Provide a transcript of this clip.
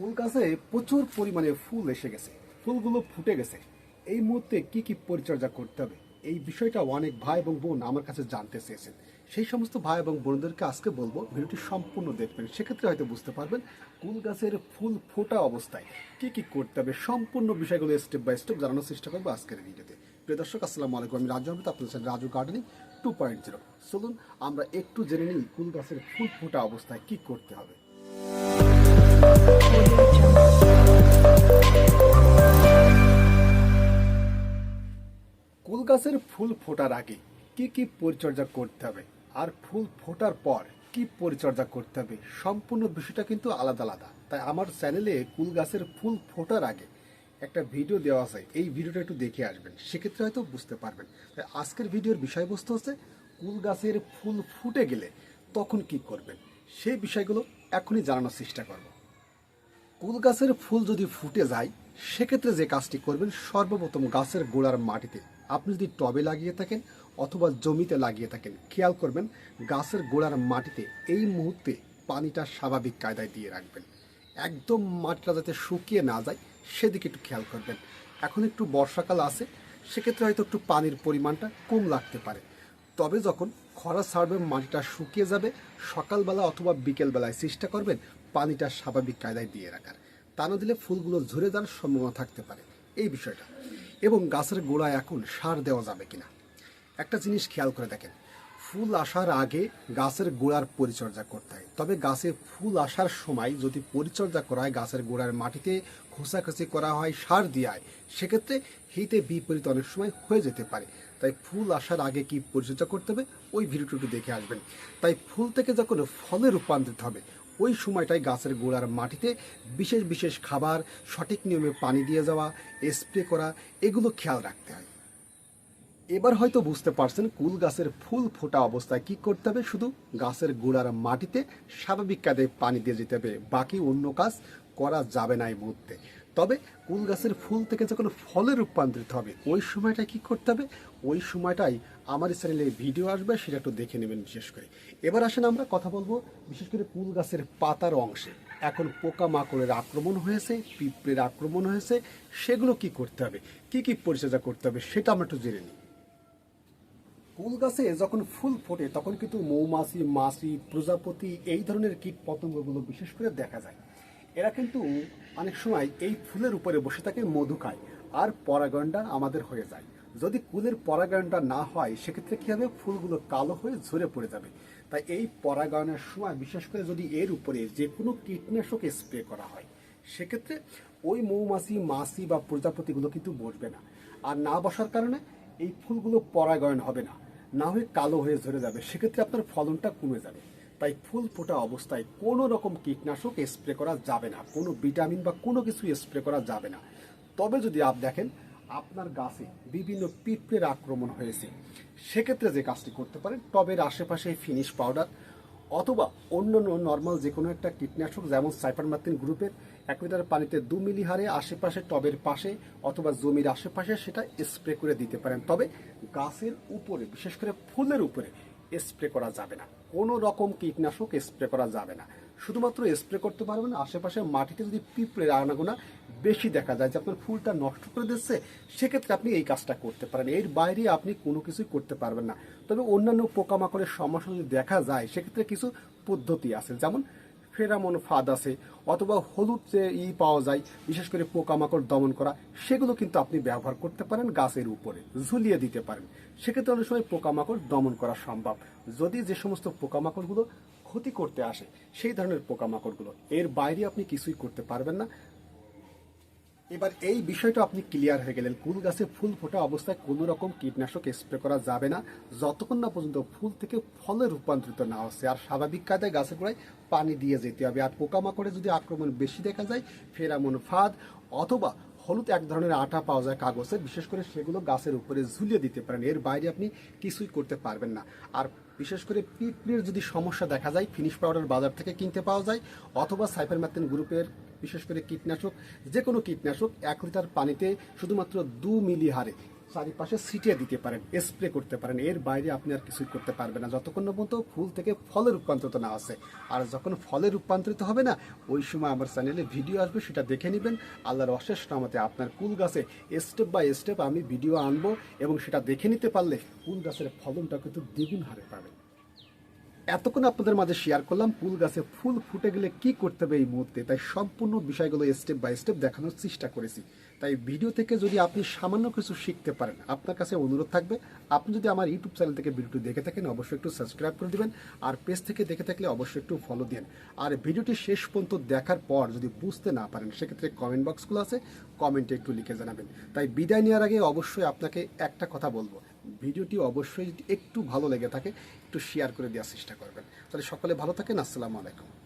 ফুল গাছে প্রচুর পরিমাণে ফুল এসে গেছে। ফুলগুলো ফুটে গেছে। এই মুহূর্তে কি কি পরিচর্যা করতে হবে? এই বিষয়টা অনেক ভাই এবং বোন আমার কাছে জানতে চেয়েছেন। সেই সমস্ত ভাই এবং বোনদেরকে আজকে বলব, ভিডিওটি সম্পূর্ণ দেখবেন। সেক্ষেত্রে হয়তো বুঝতে পারবেন কুল গাছের ফুল ফোটা অবস্থায় কি কি করতে হবে। সম্পূর্ণ বিষয়গুলো স্টেপ বাই স্টেপ জানানোর চেষ্টা করব আজকের ভিডিওতে। প্রিয় দর্শক, আসসালামু আলাইকুম। আমি রাজু আহমেদ, আপনাদের Raju gardening two point zero. চলুন, আমরা একটু জেনে নিই কুল গাছের ফুল ফোটা অবস্থায় কি করতে হবে। কুল গাছের ফুল ফোটার আগে কি কি পরিচর্যা করতে হবে? আর ফুল ফোটার পর কি পরিচর্যা করতে হবে? সম্পূর্ণ বিষয়টা কিন্তু আলাদা আলাদা। তাই আমার চ্যানেলে কুল গাছের ফুল ফোটার আগে একটা ভিডিও দেওয়া আছে। এই ভিডিওটা একটু দেখে আসবেন। সেক্ষেত্রে হয়তো বুঝতে পারবেন। তাই আজকের ভিডিওর বিষয়বস্তু হচ্ছে কুল গাছের ফুল ফুটে গেলে তখন কি করবেন? সেই বিষয়গুলো এখনই জানানোর চেষ্টা করব। কুল গাছের ফুল যদি ফুটে যায়, সেক্ষেত্রে যে কাজটি করবেন, সর্বপ্রথম গাছের গোড়ার মাটিতে আপনি যদি টবে লাগিয়ে থাকেন অথবা জমিতে লাগিয়ে থাকেন, খেয়াল করবেন গাছের গোড়ার মাটিতে এই মুহূর্তে পানিটা স্বাভাবিক কায়দায় দিয়ে রাখবেন। একদম মাটিটা যাতে শুকিয়ে না যায়, সেদিকে একটু খেয়াল করবেন। এখন একটু বর্ষাকাল আছে, সেক্ষেত্রে হয়তো একটু পানির পরিমাণটা কম লাগতে পারে। তবে যখন খরা ছাড়বে, মাটিটা শুকিয়ে যাবে, সকালবেলা অথবা বিকেলবেলায় চেষ্টা করবেন পানিটা স্বাভাবিক কায়দায় দিয়ে রাখার। তা না দিলে ফুলগুলো ঝরে যাওয়ার সম্ভাবনা থাকতে পারে। এই বিষয়টা। এবং গাছের গোড়ায় এখন সার দেওয়া যাবে কিনা? একটা জিনিস খেয়াল করে দেখেন, ফুল আসার আগে গাছের গোড়ার পরিচর্যা করতে হয়। তবে গাছে ফুল আসার সময় যদি পরিচর্যা করা হয় গাছের গোড়ার মাটিতে খোসাখুচি করা হয়, সার দেওয়া হয়। সেক্ষেত্রে হিতে বিপরীত অনেক সময় হয়ে যেতে পারে। তাই ফুল আসার আগে কি পরিচর্যা করতে হবে? ওই ভিডিওটি দেখে আসবেন। তাই ফুল থেকে যখন ফলে রূপান্তরিত হবে, ওই সময়টাই গাছের গোড়ার মাটিতে বিশেষ বিশেষ খাবার, সঠিক নিয়মে পানি দিয়ে যাওয়া, স্প্রে করা, এগুলো খেয়াল রাখতে হয়। এবার হয়তো বুঝতে পারছেন কুল গাছের ফুল ফোটা অবস্থায় কি করতে হবে? শুধু গাছের গোড়ার মাটিতে স্বাভাবিক কাদে পানি দিয়ে যেতে হবে। বাকি অন্য কাজ করা যাবে না এই মুহূর্তে। তবে কুল গাছের ফুল থেকে যখন ফলে রূপান্তরিত হবে, ওই সময়টা কি করতে হবে? ওই সময়টাই আমার চ্যানেলে ভিডিও আসবে, সেটা একটু দেখে নেবেন বিশেষ করে। এবার আসেন আমরা কথা বলব বিশেষ করে কুল গাছের পাতার অংশে। এখন পোকা মাকড়ের আক্রমণ হয়েছে, পিঁপড়ের আক্রমণ হয়েছে, সেগুলো কি করতে হবে? কি কি পরিচর্যা করতে হবে, সেটা আমরা একটু জেনে নিই। কুল গাছে যখন ফুল ফোটে, তখন কিন্তু মৌমাছি, মাছি, প্রজাপতি এই ধরনের কীট পতঙ্গগুলো বিশেষ করে দেখা যায়। এরা কিন্তু অনেক সময় এই ফুলের উপরে বসে থাকে মধু খায় আর পরাগায়নটা আমাদের হয়ে যায়। যদি কুলের পরাগায়নটা না হয়, সেক্ষেত্রে কী হবে? ফুলগুলো কালো হয়ে ঝরে পড়ে যাবে। তাই এই পরাগায়নের সময় বিশেষ করে যদি এর উপরে যে কোনো কীটনাশক স্প্রে করা হয়, সেক্ষেত্রে ওই মৌমাছি, মাছি বা প্রজাপতিগুলো কিন্তু বসবে না। আর না বসার কারণে এই ফুলগুলো পরাগায়ন হবে না। না হয়ে কালো হয়ে ঝরে যাবে। সেক্ষেত্রে আপনার ফলনটা কমে যাবে। তাই ফুল ফোটা অবস্থায় কোনো রকম কীটনাশক স্প্রে করা যাবে না। কোনো ভিটামিন বা কোনো কিছু স্প্রে করা যাবে না। তবে যদি আপ দেখেন, আপনার গাছে বিভিন্ন পিঁপড়ের আক্রমণ হয়েছে। সেক্ষেত্রে যে কাজটি করতে পারেন, টবের আশেপাশে ফিনিশ পাউডার অথবা অন্যান্য নর্মাল যে কোনো একটা কীটনাশক যেমন সাইপারমাতিন গ্রুপের এক লিটার পানিতে দু মিলি হারে আশেপাশে টবের পাশে অথবা জমির আশেপাশে সেটা স্প্রে করে দিতে পারেন। তবে গাছের উপরে, বিশেষ করে ফুলের উপরে, স্প্রে করা যাবে না। কোনো রকম কীটনাশক স্প্রে করা যাবে না। শুধুমাত্র স্প্রে করতে পারবেন আশেপাশে মাটিতে যদি পিঁপড়ের আনাগোনা বেশি দেখা যায়, যে আপনার ফুলটা নষ্ট করে দিচ্ছে, সেক্ষেত্রে আপনি এই কাজটা করতে পারেন। এর বাইরে আপনি কোনো কিছুই করতে পারবেন না। তবে অন্যান্য পোকামাকড়ের সমস্যা যদি দেখা যায়, সেক্ষেত্রে কিছু পদ্ধতি আছে। যেমন ফেরামন ফাঁদ আছে অথবা হলুদ যে ই পাওয়া যায়, বিশেষ করে পোকামাকড় দমন করা, সেগুলো কিন্তু আপনি ব্যবহার করতে পারেন গাছের উপরে, ঝুলিয়ে দিতে পারেন। সেক্ষেত্রে অনেক সময় পোকামাকড় দমন করা সম্ভব। যদি যে সমস্ত পোকামাকড়গুলো ক্ষতি করতে আসে, সেই ধরনের পোকামাকড়গুলো, এর বাইরে আপনি কিছুই করতে পারবেন না। এবার এই বিষয়টা আপনি ক্লিয়ার হয়ে গেলেন। কুল গাছে ফুল ফোটা অবস্থায় কোনো রকম কীটনাশক স্প্রে করা যাবে না। যতক্ষণ না পর্যন্ত ফুল থেকে ফলে রূপান্তরিত না হচ্ছে। আর স্বাভাবিক কায়দায় গাছে গোড়ায় পানি দিয়ে যেতে হবে। আর পোকামাকড়ে যদি আক্রমণ বেশি দেখা যায়, ফেরামন ফাঁদ অথবা হলুদ এক ধরনের আটা পাওয়া যায় কাগজের বিশেষ করে সেগুলো গাছের উপরে ঝুলিয়ে দিতে পারেন। এর বাইরে আপনি কিছুই করতে পারবেন না। আর বিশেষ করে পিঁপড়ের যদি সমস্যা দেখা যায়, ফিনিশ পাউডার বাজার থেকে কিনতে পাওয়া যায়, অথবা সাইফার সাইফারম্যাথিন গ্রুপের, বিশেষ করে কীটনাশক যে কোনো কীটনাশক, এক লিটার পানিতে শুধুমাত্র দু মিলি হারে চারিপাশে ছিটিয়ে দিতে পারেন স্প্রে করতে পারেন। এর বাইরে আপনি আর কিছুই করতে পারবেন না। যতক্ষণ না পর্যন্ত ফুল থেকে ফলে রূপান্তরিত না আসে। আর যখন ফলে রূপান্তরিত হবে না, ওই সময় আমার চ্যানেলে ভিডিও আসবে, সেটা দেখে নেবেন। আল্লাহর অশেষ নামতে আপনার কুল গাছে স্টেপ বাই স্টেপ আমি ভিডিও আনব এবং সেটা দেখে নিতে পারলে কুল গাছের ফলনটা কিন্তু দ্বিগুণ হারে পাবেন। এতক্ষণ আপনাদের মাঝে শেয়ার করলাম ফুল গাছে ফুল ফুটে গেলে কি করতে হবে এই মুহূর্তে। তাই সম্পূর্ণ বিষয়গুলো স্টেপ বাই স্টেপ দেখানোর চেষ্টা করেছি। তাই ভিডিও থেকে যদি আপনি সামান্য কিছু শিখতে পারেন, আপনার কাছে অনুরোধ থাকবে, আপনি যদি আমার ইউটিউব চ্যানেল থেকে ভিডিওটি দেখে থাকেন, অবশ্যই একটু সাবস্ক্রাইব করে দেবেন, আর পেজ থেকে দেখে থাকলে অবশ্যই একটু ফলো দিন আর ভিডিওটি শেষ পর্যন্ত দেখার পর যদি বুঝতে না পারেন, সেক্ষেত্রে কমেন্ট বক্সগুলো আছে কমেন্টে একটু লিখে জানাবেন। তাই বিদায় নেওয়ার আগে অবশ্যই আপনাকে একটা কথা বলব ভিডিওটি অবশ্যই একটু ভালো লেগে থাকে, একটু শেয়ার করে দেওয়ার চেষ্টা করবেন। তাহলে সকলে ভালো থাকেন, আসসালামু আলাইকুম।